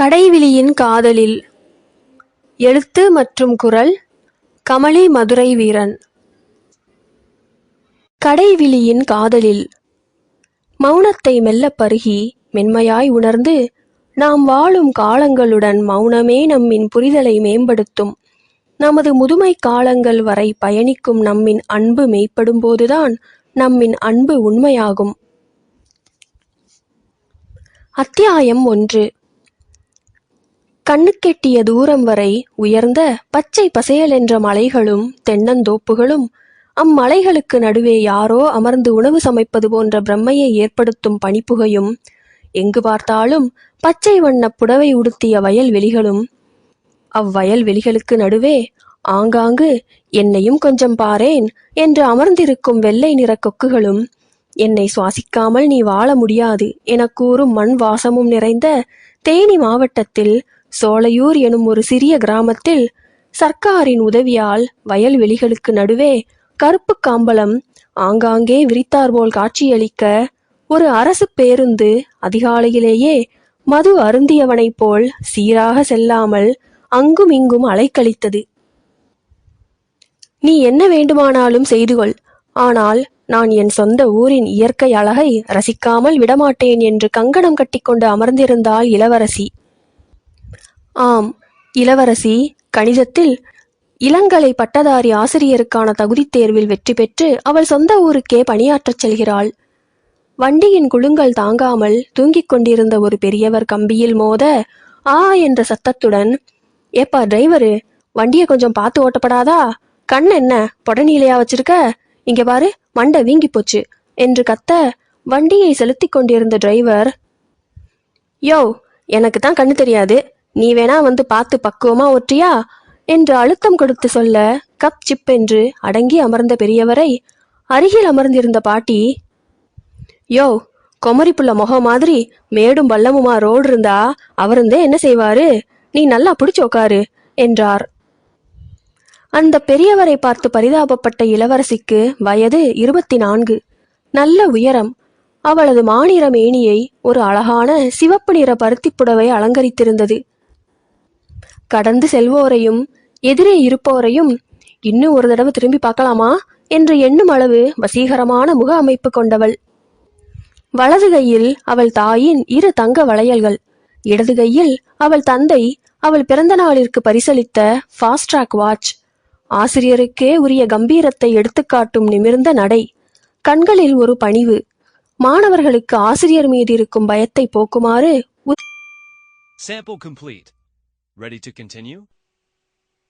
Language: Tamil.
கடைவிழியின் காதலில். எழுத்து மற்றும் குரல் கமலி மதுரை வீரன். கடைவிழியின் காதலில். மௌனத்தை மெல்லப் பருகி மென்மையாய் உணர்ந்து நாம் வாழும் காலங்களுடன் மௌனமே நம்மின் புரிதலை மேம்படுத்தும். நமது முதுமை காலங்கள் வரை பயணிக்கும் நம்மின் அன்பு மெய்ப்படும்போதுதான் நம்மின் அன்பு உண்மையாகும். அத்தியாயம் ஒன்று. கண்ணுக்கெட்டிய தூரம் வரை உயர்ந்த பச்சை பசேலென்ற மலைகளும் தென்னந்தோப்புகளும் அம்மலைகளுக்கு நடுவே யாரோ அமர்ந்து உணவு சமைப்பது போன்ற பிரம்மையை ஏற்படுத்தும் பனிப்புகையும் எங்கு பார்த்தாலும் பச்சை வண்ணப் புடவை உடுத்திய வயல்வெளிகளும் அவ்வயல்வெளிகளுக்கு நடுவே ஆங்காங்கு என்னையும் கொஞ்சம் பாரேன் என்று அமர்ந்திருக்கும் வெள்ளை நிற கொக்குகளும் என்னை சுவாசிக்காமல் நீ வாழ முடியாது என கூறும் மண் வாசமும் நிறைந்த தேனி மாவட்டத்தில் சோலையூர் எனும் ஒரு சிறிய கிராமத்தில் சர்க்காரின் உதவியால் வயல்வெளிகளுக்கு நடுவே கருப்பு காம்பளம் ஆங்காங்கே விரித்தார்போல் காட்சியளிக்க ஒரு அரசு பேருந்து அதிகாலையிலேயே மது அருந்தியவனைப் போல் சீராக செல்லாமல் அங்கும் இங்கும் அலைக்கழித்தது. நீ என்ன வேண்டுமானாலும் செய்து கொள் ஆனால் நான் என் சொந்த ஊரின் இயற்கை அழகை ரசிக்காமல் விடமாட்டேன் என்று கங்கணம் கட்டிக்கொண்டு அமர்ந்திருந்தாள் இளவரசி. ஆம் இளவரசி கணிதத்தில் இளங்கலை பட்டதாரி ஆசிரியருக்கான தகுதித் தேர்வில் வெற்றி பெற்று அவள் சொந்த ஊருக்கே பணியாற்றச் செல்கிறாள். வண்டியின் குழுங்கள் தாங்காமல் தூங்கிக் கொண்டிருந்த ஒரு பெரியவர் கம்பியில் மோத ஆ என்ற சத்தத்துடன் ஏப்பா டிரைவரு வண்டியை கொஞ்சம் பார்த்து ஓட்டப்படாதா? கண் என்ன பொடனிலையா வச்சிருக்க? இங்க பாரு மண்டை வீங்கி போச்சு என்று கத்த வண்டியை செலுத்திக் கொண்டிருந்த டிரைவர் யோ எனக்கு தான் கண்ணு தெரியாது. நீ வேணா வந்து பார்த்து பக்குவமா ஓட்டியா என்று அழுத்தம் கொடுத்து சொல்ல கப் சிப் என்று அடங்கி அமர்ந்த பெரியவரை அருகில் அமர்ந்திருந்த பாட்டி யோ கொமரி புள்ள முகம் மாதிரி மேடும் பள்ளமுமா ரோடு இருந்தா அவருந்தே என்ன செய்வாரு? நீ நல்லா பிடிச்சு உக்காரு என்றார். அந்த பெரியவரை பார்த்து பரிதாபப்பட்ட இளவரசிக்கு வயது இருபத்தி நான்கு நல்ல உயரம். அவளது மாநிற மேனியை ஒரு அழகான சிவப்பு நிற பருத்திப்புடவை அலங்கரித்திருந்தது. கடந்து செல்வோரையும் எதிரே இருப்போரையும் இன்னும் ஒரு தடவை திரும்பி பார்க்கலாமா? என்று எண்ணும் அளவு வசீகரமான முக அமைப்பு கொண்டவள். வலது கையில் அவள் தாயின் இரு தங்க வளையல்கள். இடது கையில் அவள் தந்தை அவள் பிறந்த நாளிற்கு பரிசளித்த ஃபாஸ்ட் ட்ராக் வாட்ச் ஆசிரியருக்கே உரிய கம்பீரத்தை எடுத்துக்காட்டும் நிமிர்ந்த நடை. கண்களில் ஒரு பணிவு. மாணவர்களுக்கு ஆசிரியர் மீது இருக்கும் பயத்தை போக்குமாறு Sample complete. Ready to continue?